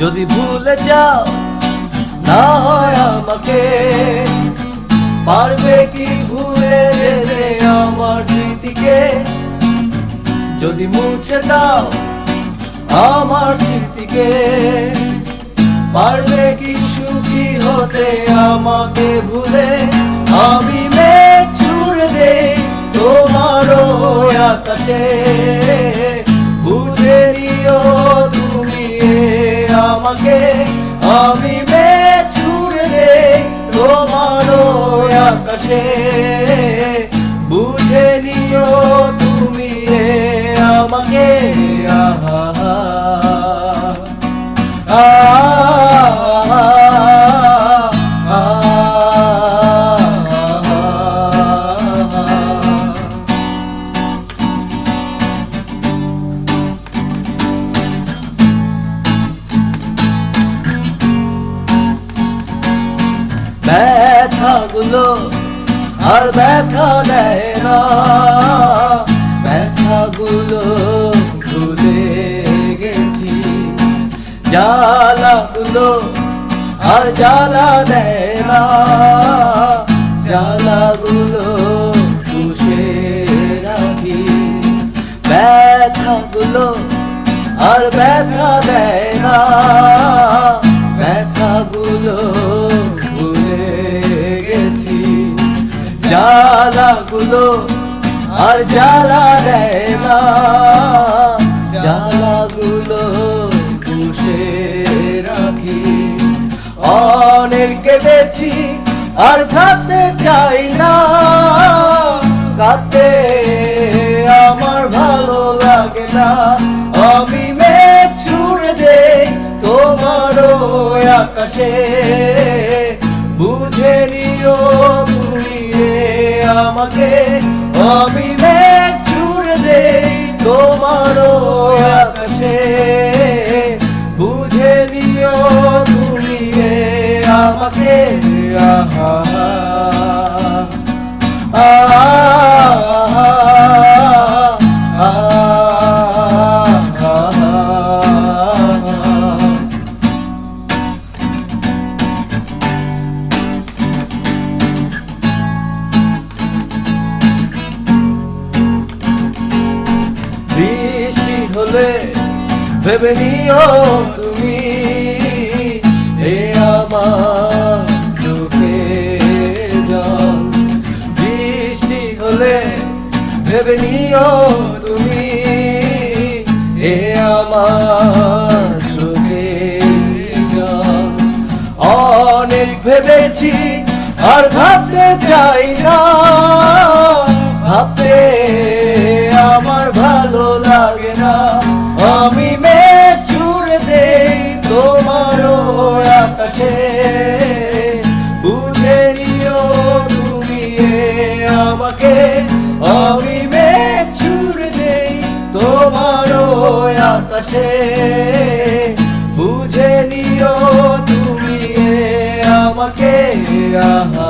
যদি ভুলে যাও, না হয় আমাকে। পারবে কি ভুলে আমার স্মৃতিকে? যদি মুছে দাও আমার স্মৃতিকে, পারবে কি সুখী হতে আমাকে ভুলে? আমি মেঘ ছুড়ে দে তোমারও আকাশে। আমাকে আমি মেঘ ছুড়ে তোমার আকাশে। বুঝে নিও তুমি রে আমাকে আহা আহা। ব্যথাগুলো আর ব্যথা দেয় না। ব্যথাগুলো ভুলে গেছি। জ্বালাগুলো আর জ্বালা দেয় না। জ্বালাগুলো পুষে রাখি। ব্যথাগুলো আর ব্যথা দেয় না। জ্বালাগুলো আর জ্বালা দেয় না। জ্বালাগুলো পুষে রাখি। অনেক কেঁদেছি আর কাঁদতে চাই না। কাঁদতে আমার ভালো লাগে না। আমি মেঘ ছুড়ে দে তোমারও আকাশে। আমাকে আমি মেঘ ছুড়ে দে তোমারও আকাশে। হলে ভেবে নিও তুমি, এ আমার চোখে জল। বৃষ্টি হলে, ভেবে নিও তুমি, এ আমার চোখে জল। অনেক ভেবেছি, আর ভাবতে চাই না, ভাবতে আমি মেঘ ছুড়ে দেই তোমারও আকাশে। বুঝে নিও তুমি আমাকে। আমি মেঘ ছুড়ে দেই তোমারও আকাশে। বুঝে নিও তুমি আমাকে। আহা।